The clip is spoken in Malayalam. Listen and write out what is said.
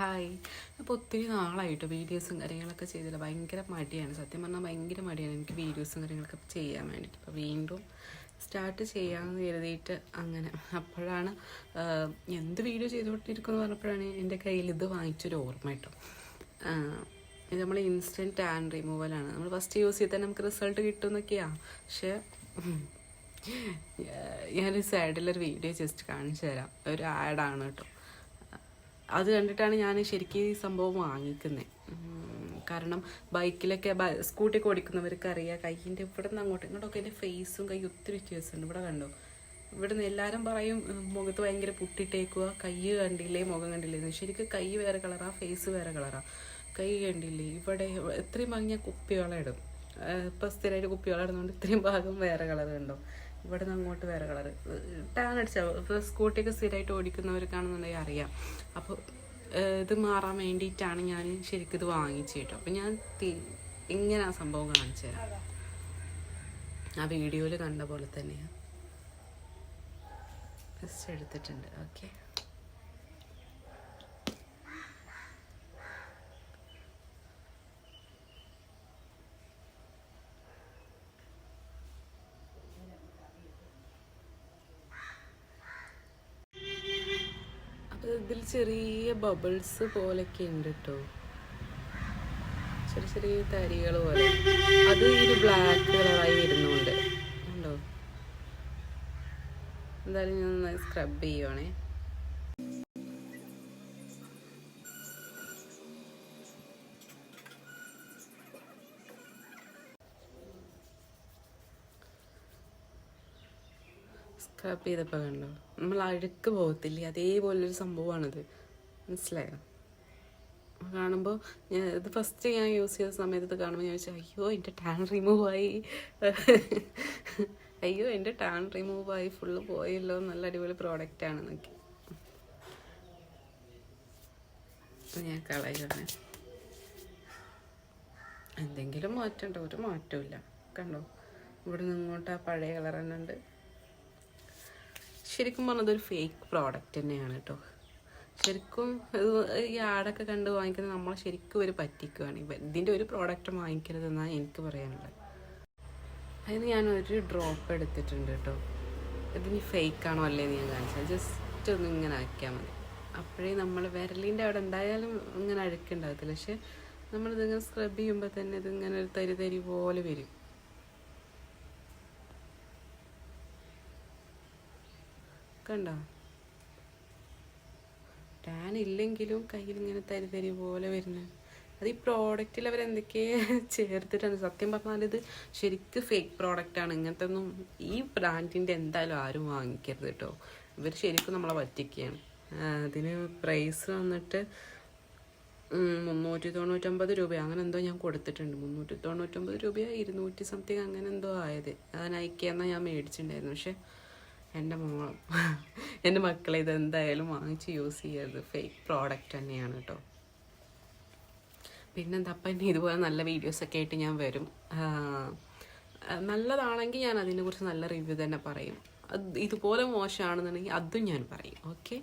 ഹായ്. അപ്പോൾ ഒത്തിരി നാളായിട്ട് വീഡിയോസും കാര്യങ്ങളൊക്കെ ചെയ്തില്ല. ഭയങ്കര മടിയാണ്. സത്യം പറഞ്ഞാൽ ഭയങ്കര മടിയാണ് എനിക്ക് വീഡിയോസും കാര്യങ്ങളൊക്കെ ചെയ്യാൻ വേണ്ടിയിട്ട് അപ്പോൾ വീണ്ടും സ്റ്റാർട്ട് ചെയ്യാമെന്ന് കരുതിയിട്ട് അങ്ങനെ. അപ്പോഴാണ് എന്ത് വീഡിയോ ചെയ്തുകൊണ്ടിരിക്കുമെന്ന് പറഞ്ഞപ്പോഴാണ് എന്റെ കയ്യിൽ ഇത് വാങ്ങിച്ചൊരു ഓർമ്മ കിട്ടും. ഇത് നമ്മൾ ഇൻസ്റ്റന്റ് ടാൻ റിമൂവലാണ് നമ്മൾ ഫസ്റ്റ് യൂസ് ചെയ്താൽ നമുക്ക് റിസൾട്ട് കിട്ടുമെന്നൊക്കെയാണ് പക്ഷേ ഞാനൊരു സൈഡിലൊരു വീഡിയോ ജസ്റ്റ് കാണിച്ചു തരാം. ഒരു ആഡാണ് കേട്ടോ. അത് കണ്ടിട്ടാണ് ഞാൻ ശരിക്കും ഈ സംഭവം വാങ്ങിക്കുന്നത് കാരണം ബൈക്കിലൊക്കെ സ്കൂട്ടി ഓടിക്കുന്നവർക്ക് അറിയാം കൈയിന്റെ ഇവിടെ നിന്ന് അങ്ങോട്ടും ഇങ്ങോട്ടൊക്കെ എന്റെ ഫേസും കൈ ഒത്തിരി വ്യത്യാസമുണ്ട്. ഇവിടെ കണ്ടോ? ഇവിടെ നിന്ന് എല്ലാവരും പറയും മുഖത്ത് ഭയങ്കര പുട്ടിട്ടേക്കുക കൈ കണ്ടില്ലേ മുഖം കണ്ടില്ലേ എന്ന് ശരിക്കും കൈ വേറെ കളറാണ് ഫേസ് വേറെ കളറാണ് കൈ കണ്ടില്ലേ ഇവിടെ എത്രയും ഭംഗിയ കുപ്പിവെള്ളം ഇടും. ഇപ്പം സ്ഥിരമായിട്ട് കുപ്പിവെള്ളം ഇടുന്നതുകൊണ്ട് ഇത്രയും ഭാഗം വേറെ കളർ കണ്ടോ? ഇവിടെ നിന്ന് അങ്ങോട്ട് വേറെ കളർ ടാൻ അടിച്ചാൽ ഇപ്പോൾ സ്കൂട്ടിയൊക്കെ സ്ഥിരമായിട്ട് ഓടിക്കുന്നവർക്കാണെന്നുണ്ടെങ്കിൽ അറിയാം. അപ്പോൾ ഇത് മാറാൻ വേണ്ടിയിട്ടാണ് ഞാൻ ശരിക്കും ഇത് വാങ്ങിച്ചു കേട്ടോ അപ്പം ഞാൻ ഇങ്ങനെ ആ സംഭവം കാണിച്ചു തരാം. ആ വീഡിയോയിൽ കണ്ട പോലെ തന്നെയാണ് ജസ്റ്റ് എടുത്തിട്ടുണ്ട്. ഓക്കെ ചെറിയ ബബിൾസ് പോലൊക്കെ ഉണ്ട് കേട്ടോ ചെറിയ ചെറിയ തരികൾ പോലെ. അത് ഈ ഒരു ബ്ലാക്ക് കളറായി വരുന്നുണ്ട്. ഉണ്ടോ എന്തായാലും ഞാൻ സ്ക്രബ് ചെയ്യുവാണേ. സ്ക്രബ് ചെയ്തപ്പോൾ കണ്ടോ നമ്മൾ അഴുക്ക് പോകത്തില്ലേ? അതേപോലൊരു സംഭവമാണിത്. മനസ്സിലായോ? കാണുമ്പോൾ ഞാൻ ഇത് ഫസ്റ്റ് ഞാൻ യൂസ് ചെയ്ത സമയത്ത് ഇത് കാണുമ്പോൾ ഞാൻ വെച്ചാൽ അയ്യോ എന്റെ ടാൻ റിമൂവ് ആയി. അയ്യോ എന്റെ ടാൻ റിമൂവ് ആയി. ഫുള്ള് പോയല്ലോ. നല്ല അടിപൊളി പ്രോഡക്റ്റ് ആണ് നോക്കി ഞാൻ കളയുകയാണ് എന്തെങ്കിലും മാറ്റമുണ്ടോ ഒരു മാറ്റമില്ല കണ്ടോ? ഇവിടെ നിന്നങ്ങോട്ട് ആ പഴയ കളർ തന്നെ ഉണ്ട്. ശരിക്കും പറഞ്ഞത് ഒരു ഫേക്ക് പ്രോഡക്റ്റ് തന്നെയാണ് കേട്ടോ ശരിക്കും ഈ ആടൊക്കെ കണ്ട് വാങ്ങിക്കുന്നത് നമ്മൾ ശരിക്കും ഒരു പറ്റിക്കുകയാണ് ഇതിന്റെ ഒരു പ്രോഡക്റ്റ് വാങ്ങിക്കരുതെന്നാണ് എനിക്ക് പറയാനുള്ളത്. അതിന് ഞാൻ ഒരു ഡ്രോപ്പ് എടുത്തിട്ടുണ്ട് കേട്ടോ ഇതിന് ഫേക്ക് ആണോ അല്ലേന്ന് ഞാൻ കാണിച്ചത്. ജസ്റ്റ് ഒന്ന് ഇങ്ങനെ ആക്കിയാൽ മതി. അപ്പോഴേ നമ്മൾ വിരലിന്റെ അവിടെ എന്തായാലും ഇങ്ങനെ അഴുക്കുണ്ടാകത്തില്ല പക്ഷെ നമ്മളിതിങ്ങനെ സ്ക്രബ് ചെയ്യുമ്പോൾ തന്നെ ഇതിങ്ങനെ ഒരു തരി തരി പോലെ വരും. കണ്ടോ? ടാൻ ഇല്ലെങ്കിലും കയ്യിൽ ഇങ്ങനെ തരി തരി പോലെ വരുന്നത്. അത് ഈ പ്രോഡക്റ്റിൽ അവർ എന്തൊക്കെ ചേർത്തിട്ടാണ് സത്യം പറഞ്ഞാൽ ഇത് ശരിക്കും ഫേക്ക് പ്രോഡക്റ്റ് ആണ്. ഇങ്ങനത്തെ ഒന്നും ഈ ബ്രാൻഡിന്റെ എന്തായാലും ആരും വാങ്ങിക്കരുത് കേട്ടോ. ഇവർ ശരിക്കും നമ്മളെ പറ്റിക്കുകയാണ്. അതിന് പ്രൈസ് വന്നിട്ട് മുന്നൂറ്റി തൊണ്ണൂറ്റൊമ്പത് രൂപ. അങ്ങനെ എന്തോ ഞാൻ കൊടുത്തിട്ടുണ്ട്. മുന്നൂറ്റി തൊണ്ണൂറ്റൊമ്പത് രൂപയോ ഇരുന്നൂറ്റി സംതിങ് അങ്ങനെ എന്തോ ആയത്. അത് നയിക്കാന്നാ ഞാൻ മേടിച്ചിട്ടുണ്ടായിരുന്നു പക്ഷെ എന്റെ മോളും എന്റെ മക്കളെ ഇത് എന്തായാലും വാങ്ങിച്ച് യൂസ് ചെയ്യരുത്. ഫേക്ക് പ്രോഡക്റ്റ് തന്നെയാണ് കേട്ടോ പിന്നെന്താ അപ്പം ഇനി ഇതുപോലെ നല്ല വീഡിയോസൊക്കെ ആയിട്ട് ഞാൻ വരും. നല്ലതാണെങ്കിൽ ഞാൻ അതിനെക്കുറിച്ച് നല്ല റിവ്യൂ തന്നെ പറയും. ഇതുപോലെ മോശമാണെന്നുണ്ടെങ്കിൽ അതും ഞാൻ പറയും. ഓക്കെ